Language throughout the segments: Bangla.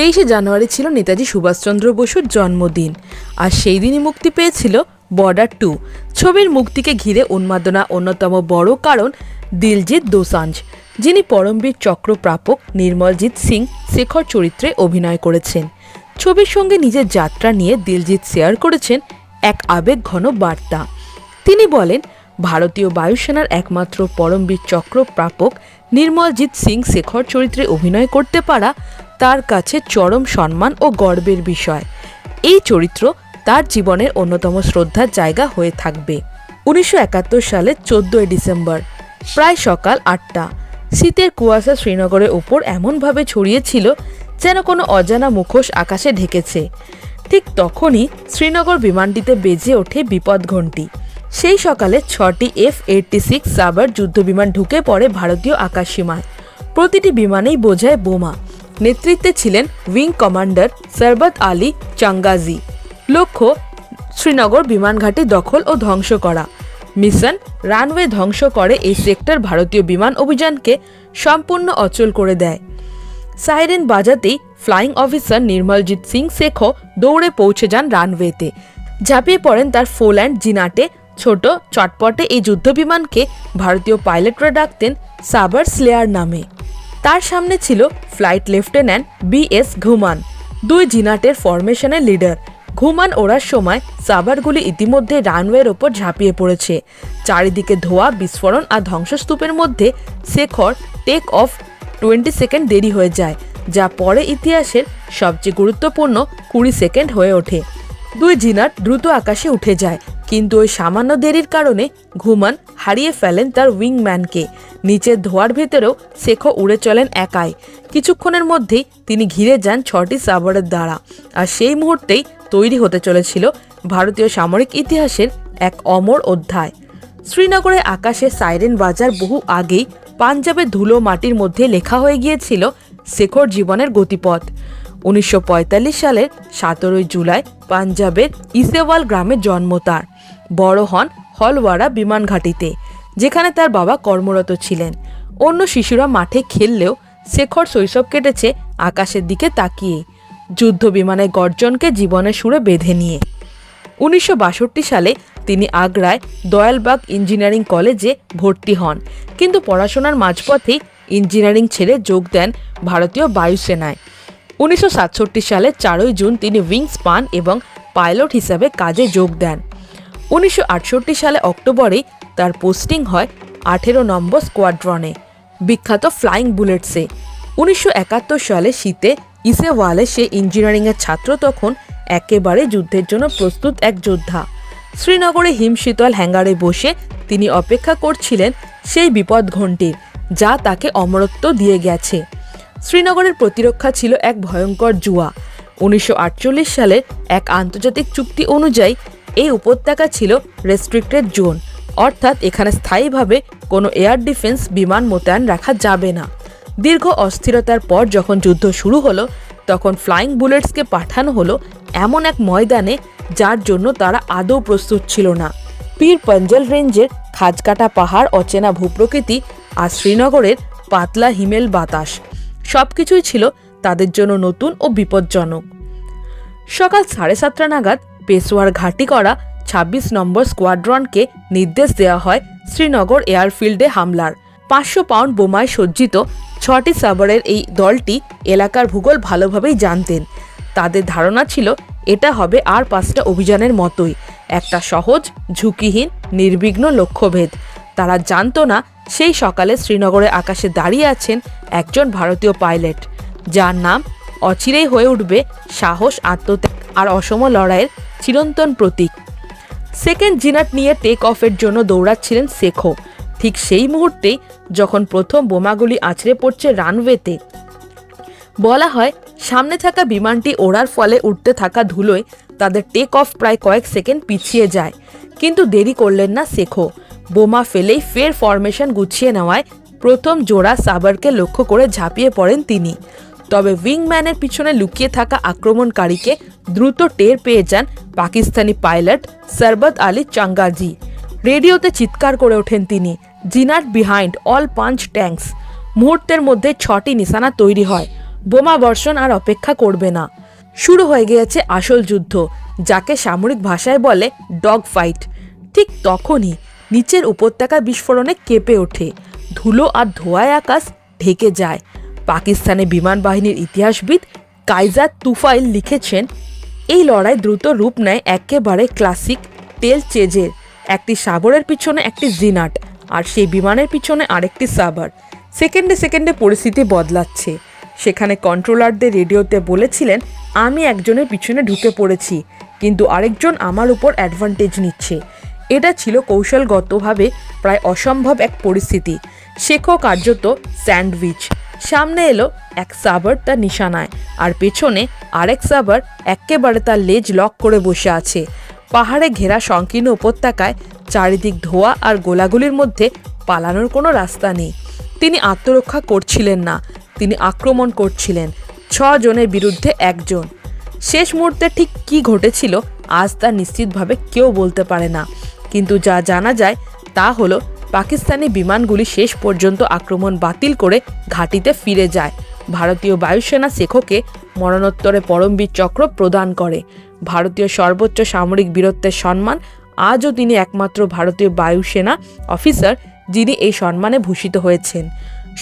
তেইশে জানুয়ারি ছিল নেতাজি সুভাষচন্দ্র বসুর জন্মদিন আর সেই দিনই মুক্তি পেয়েছিল বর্ডার টু ছবির মুক্তিকে ঘিরে উন্মাদনা অন্যতম বড় কারণ দিলজিৎ দোসাঞ্জ, যিনি পরমবীর চক্র প্রাপক নির্মলজিৎ সিং শেখর চরিত্রে অভিনয় করেছেন। ছবির সঙ্গে নিজের যাত্রা নিয়ে দিলজিৎ শেয়ার করেছেন এক আবেগঘন বার্তা। তিনি বলেন, ভারতীয় বায়ুসেনার একমাত্র পরমবীর চক্র প্রাপক নির্মলজিৎ সিং শেখর চরিত্রে অভিনয় করতে পারা তার কাছে চরম সম্মান ও গর্বের বিষয়। এই চরিত্র তার জীবনের অন্যতম শ্রদ্ধার জায়গা হয়ে থাকবে। উনিশশো একাত্তর সালের চোদ্দোই ডিসেম্বর, প্রায় সকাল আটটা। শীতের কুয়াশা শ্রীনগরের ওপর এমনভাবে ছড়িয়েছিল যেন কোনো অজানা মুখোশ আকাশে ঢেকেছে। ঠিক তখনই শ্রীনগর বিমানটিতে বেজে ওঠে বিপদ ঘণ্টি। সেই সকালে ছটি এফ এইটটি সিক্স সাবার যুদ্ধবিমান ঢুকে পড়ে ভারতীয় আকাশসীমায়। প্রতিটি বিমানেই বোঝায় বোমা। নেতৃত্বে ছিলেন উইং কমান্ডার সরবত আলী চাঙ্গাজি। লক্ষ্য, শ্রীনগর বিমানঘাটি দখল ও ধ্বংস করা। মিশন রানওয়ে ধ্বংস করে এই সেক্টর ভারতীয় বিমান অভিযানকে সম্পূর্ণ অচল করে দেয়। সাইরেন বাজাতেই ফ্লাইং অফিসার নির্মলজিৎ সিং শেখো দৌড়ে পৌঁছে যান রানওয়েতে। ঝাঁপিয়ে পড়েন তার ফোল্যান্ড জিনাটে। ছোট চটপটে এই যুদ্ধবিমানকে ভারতীয় পাইলটরা ডাকতেন সাবার স্লেয়ার নামে। তার সামনে ছিল ফ্লাইট লেফটেন্যান্ট বি এস ঘুমান, দুই জিনাটের ফরমেশনের লিডার। ঘুমান ওড়ার সময় সাবারগুলি ইতিমধ্যে রানওয়ের ওপর ঝাঁপিয়ে পড়েছে। চারিদিকে ধোয়া, বিস্ফোরণ আর ধ্বংসস্তূপের মধ্যে Sekhon take off twenty second দেরি হয়ে যায়, যা পরে ইতিহাসের সবচেয়ে গুরুত্বপূর্ণ কুড়ি সেকেন্ড হয়ে ওঠে। দুই জিনাট দ্রুত আকাশে উঠে যায় কিন্তু ওই সামান্য দেরির কারণে ঘুমান হারিয়ে ফেলেন তার উইংম্যানকে। নিচের ধোয়ার ভেতরেও শেখো উড়ে চলেন একাই। কিছুক্ষণের মধ্যেই তিনি ঘিরে যান ছটি সাবারের দ্বারা। আর সেই মুহূর্তেই তৈরি হতে চলেছিল ভারতীয় সামরিক ইতিহাসের এক অমর অধ্যায়। শ্রীনগরের আকাশে সাইরেন বাজার বহু আগেই পাঞ্জাবের ধুলো মাটির মধ্যে লেখা হয়ে গিয়েছিল শেখর জীবনের গতিপথ। উনিশশো পঁয়তাল্লিশ সালের সতেরোই জুলাই পাঞ্জাবের ইসেওয়াল গ্রামে জন্ম তার। বড় হন হলওয়ারা বিমান ঘাঁটিতে, যেখানে তার বাবা কর্মরত ছিলেন। অন্য শিশুরা মাঠে খেললেও শেখর শৈশব কেটেছে আকাশের দিকে তাকিয়ে। যুদ্ধ বিমানের গর্জনকে জীবনের সুরে বেঁধে নিয়ে। উনিশশো বাষট্টি সালে তিনি আগ্রায় দয়ালবাগ ইঞ্জিনিয়ারিং কলেজে ভর্তি হন, কিন্তু পড়াশোনার মাঝপথেই ইঞ্জিনিয়ারিং ছেড়ে যোগ দেন ভারতীয় বায়ুসেনায়। উনিশশো সাতষট্টি সালে চারই জুন তিনি উইংস পান এবং পাইলট হিসাবে কাজে যোগ দেন। উনিশশো আটষট্টি সালে অক্টোবরেই তার পোস্টিং হয় আঠেরো নম্বর স্কোয়াড্রনে, বিখ্যাত ফ্লাইং বুলেটসে। উনিশশো একাত্তর সালে শীতে ইসেওয়ালে সে ইঞ্জিনিয়ারিংয়ের ছাত্র তখন একেবারে যুদ্ধের জন্য প্রস্তুত এক যোদ্ধা। শ্রীনগরে হিমশীতল হ্যাঙ্গারে বসে তিনি অপেক্ষা করছিলেন সেই বিপদ ঘণ্টির যা তাকে অমরত্ব দিয়ে গেছে। শ্রীনগরের প্রতিরক্ষা ছিল এক ভয়ঙ্কর জুয়া। উনিশশো আটচল্লিশ সালের এক আন্তর্জাতিক চুক্তি অনুযায়ী এই উপত্যকা ছিল রেস্ট্রিক্টেড জোন অর্থাৎ এখানে স্থায়ীভাবে কোনো এয়ার ডিফেন্স বিমান মোতায়েন রাখা যাবে না। দীর্ঘ অস্থিরতার পর যখন যুদ্ধ শুরু হলো, তখন ফ্লাইং বুলেটসকে পাঠানো হলো এমন এক ময়দানে, যার জন্য তারা আদৌ প্রস্তুত ছিল না। পীর পঞ্জল রেঞ্জের খাজকাটা পাহাড় অচেনা ভূপ্রকৃতি আর শ্রীনগরের পাতলা হিমেল বাতাস সব কিছুই ছিল তাদের জন্য নতুন ও বিপজ্জনক। সকাল সাড়ে সাতটা নাগাদ পেশোয়ার ঘাঁটি করা ২৬ নম্বর স্কোয়াড্রনকে নির্দেশ দেওয়া হয় শ্রীনগর এয়ারফিল্ডে হামলার। পাঁচশো পাউন্ড বোমায় সজ্জিত ছটি সাবারের এই দলটি এলাকার ভূগোল ভালোভাবেই জানতেন। তাদের ধারণা ছিল, এটা হবে আর পাঁচটা অভিযানের মতোই, একটা সহজ, ঝুঁকিহীন, নির্বিঘ্ন লক্ষ্যভেদ। তারা জানতো না, সেই সকালে শ্রীনগরের আকাশে দাঁড়িয়ে আছেন একজন ভারতীয় পাইলট, যার নাম অচিরেই হয়ে উঠবে সাহস, আত্মত্যাগ আর অসম লড়াইয়ের চিরন্তন প্রতীক। সেকেন্ড জিনাট নিয়ে টেক অফের জন্য দৌড়াচ্ছিলেন শেখো ঠিক সেই মুহূর্তেই যখন প্রথম বোমাগুলি আছড়ে পড়ছে রানওয়েতে, বলা হয় সামনে থাকা বিমানটি ওড়ার ফলে উঠতে থাকা ধুলোয় তাদের টেক অফ প্রায় কয়েক সেকেন্ড পিছিয়ে যায়। কিন্তু দেরি করলেন না শেখো বোমা ফেলেই ফের ফরমেশন গুছিয়ে নেওয়ায় প্রথম জোড়া সাবারকে লক্ষ্য করে ঝাঁপিয়ে পড়েন তিনি। তবে উইংম্যানের পিছনে লুকিয়ে থাকা আক্রমণকারীকে দ্রুত টের পেয়ে যান পাকিস্তানি পাইলট সরবত আলী চাঙ্গাজি। রেডিওতে চিৎকার করে ওঠেন তিনি Gnat behind all punch tanks. মুহূর্তের মধ্যে ছটি নিশানা তৈরি হয়, বোমা বর্ষণ আর অপেক্ষা করবে না। শুরু হয়ে গিয়েছে আসল যুদ্ধ, যাকে সামরিক ভাষায় বলে ডগ ফাইট। ঠিক তখনই নিচের উপত্যকা বিস্ফোরণে কেঁপে ওঠে, ধুলো আর ধোঁয়ায় আকাশ ঢেকে যায়। পাকিস্তানে বিমান বাহিনীর ইতিহাসবিদ কাইজার তুফাইল লিখেছেন, এই লড়াই দ্রুত রূপ নেয় একেবারে ক্লাসিক তেল চেজের। একটি সাবরের পিছনে একটি জিনাট, আর সেই বিমানের পিছনে আরেকটি সাবার সেকেন্ডে সেকেন্ডে পরিস্থিতি বদলাচ্ছে। সেখানে কন্ট্রোলারদের রেডিওতে বলেছিলেন, আমি একজনের পিছনে ঢুকে পড়েছি, কিন্তু আরেকজন আমার উপর অ্যাডভান্টেজ নিচ্ছে। এটা ছিল কৌশলগতভাবে প্রায় অসম্ভব এক পরিস্থিতি। শেখো কার্যত স্যান্ডউইচ। সামনে এলো এক সাবার তার নিশানায়, আর পেছনে আরেক সাবার একেবারে তার লেজ লক করে বসে আছে। পাহাড়ে ঘেরা সংকীর্ণ উপত্যকায় চারিদিক ধোয়া আর গোলাগুলির মধ্যে পালানোর কোনো রাস্তা নেই। তিনি আত্মরক্ষা করছিলেন না, তিনি আক্রমণ করছিলেন ছ জনের বিরুদ্ধে একজন। শেষ মুহূর্তে ঠিক কী ঘটেছিল, আজ তা নিশ্চিতভাবে কেউ বলতে পারে না, কিন্তু যা জানা যায় তা হলো পাকিস্তানি বিমানগুলি শেষ পর্যন্ত আক্রমণ বাতিল করে ঘাঁটিতে ফিরে যায়। ভারতীয় বায়ুসেনা শেখকে মরণোত্তরে পরমবীর চক্র প্রদান করে। ভারতীয় সর্বোচ্চ সামরিক বীরত্বের সম্মান আজও তিনি একমাত্র ভারতীয় বায়ুসেনা অফিসার যিনি এই সম্মানে ভূষিত হয়েছেন।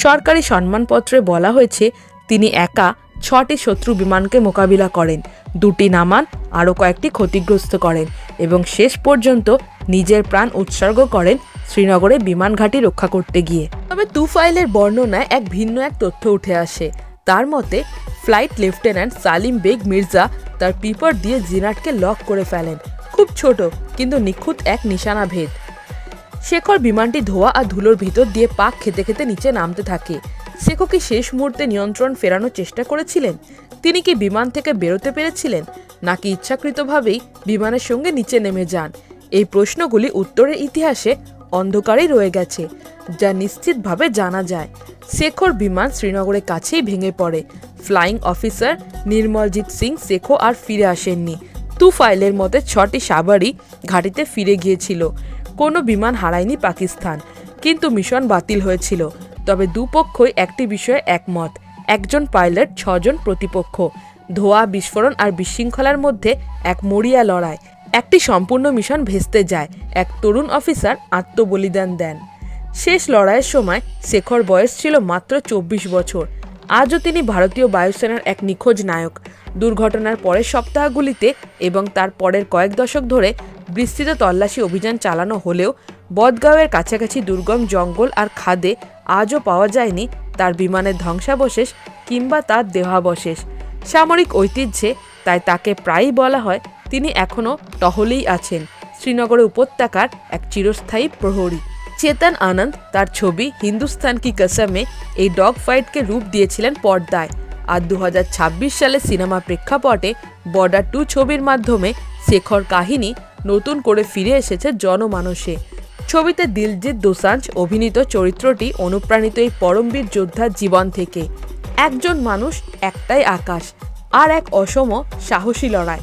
সরকারি সম্মানপত্রে বলা হয়েছে, তিনি একা ছটি শত্রু বিমানকে মোকাবিলা করেন, দুটি নামান, আরও কয়েকটি ক্ষতিগ্রস্ত করেন এবং শেষ পর্যন্ত নিজের প্রাণ উৎসর্গ করেন শ্রীনগরে বিমান ঘাঁটি রক্ষা করতে গিয়ে। তবে তুফাইলের বর্ণনায় এক ভিন্ন এক তথ্য উঠে আসে। তার মতে, ফ্লাইট লেফটেন্যান্ট সালিম বেগ মির্জা তার পিপার দিয়ে জিনাটকে লক করে ফেলেন। খুব ছোট, কিন্তু নিখুঁত এক নিশানা ভেদ। শেখর বিমানটি ধোয়া আর ধুলোর ভিতর দিয়ে পাক খেতে খেতে নিচে নামতে থাকে। শেখো কি শেষ মুহূর্তে নিয়ন্ত্রণ ফেরানোর চেষ্টা করেছিলেন? তিনি কি বিমান থেকে বেরোতে পেরেছিলেন? নাকি ইচ্ছাকৃতভাবেই বিমানের সঙ্গে নিচে নেমে যান? এই প্রশ্নগুলি উত্তরের ইতিহাসে অন্ধকারেই রয়ে গেছে, যা নিশ্চিতভাবে জানা যায়। শেখর বিমান শ্রীনগরের কাছেই ভেঙে পড়ে। ফ্লাইং অফিসার নির্মলজিৎ সিং শেখো আর ফিরে আসেননি। তুফাইলের মতে ছটি সাবারই ঘাটিতে ফিরে গিয়েছিল। কোনো বিমান হারায়নি পাকিস্তান, কিন্তু মিশন বাতিল হয়েছিল। তবে দুপক্ষই একটি বিষয়ে একমত, একজন পাইলট, ছজন প্রতিপক্ষ। ধোয়া, বিস্ফোরণ আর বিশৃঙ্খলার মধ্যে এক মরিয়া লড়াই। একটি সম্পূর্ণ মিশন ভেস্তে যায়। এক তরুণ অফিসার আত্মবলিদান দেন। শেষ লড়াইয়ের সময় শেখর বয়স ছিল মাত্র চব্বিশ বছর। আজও তিনি ভারতীয় বায়ুসেনার এক নিখোঁজ নায়ক। দুর্ঘটনার পরের সপ্তাহগুলিতে এবং তার পরের কয়েক দশক ধরে বিস্তৃত তল্লাশি অভিযান চালানো হলেও বদগাঁওয়ের কাছাকাছি দুর্গম জঙ্গল আর খাদে আজও পাওয়া যায়নি তার বিমানের ধ্বংসাবশেষ কিংবা তার দেহাবশেষ। সামরিক ঐতিহ্যে তাই তাকে প্রায়ই বলা হয় তিনি এখনও টহলেই আছেন, শ্রীনগরে উপত্যকার এক চিরস্থায়ী প্রহরী। চেতন আনন্দ তার ছবি হিন্দুস্তান কি কসমে এই ডগ ফাইটকে রূপ দিয়েছিলেন পর্দায়। আর দু সালে সিনেমা প্রেক্ষাপটে বর্ডার টু ছবির মাধ্যমে শেখর কাহিনী নতুন করে ফিরে এসেছে জনমানসে। ছবিতে দিলজিৎ দোসাঞ্জ অভিনীত চরিত্রটি অনুপ্রাণিত এই পরমবীর যোদ্ধার জীবন থেকে। একজন মানুষ একটাই আকাশ, আর এক অসম সাহসী লড়াই।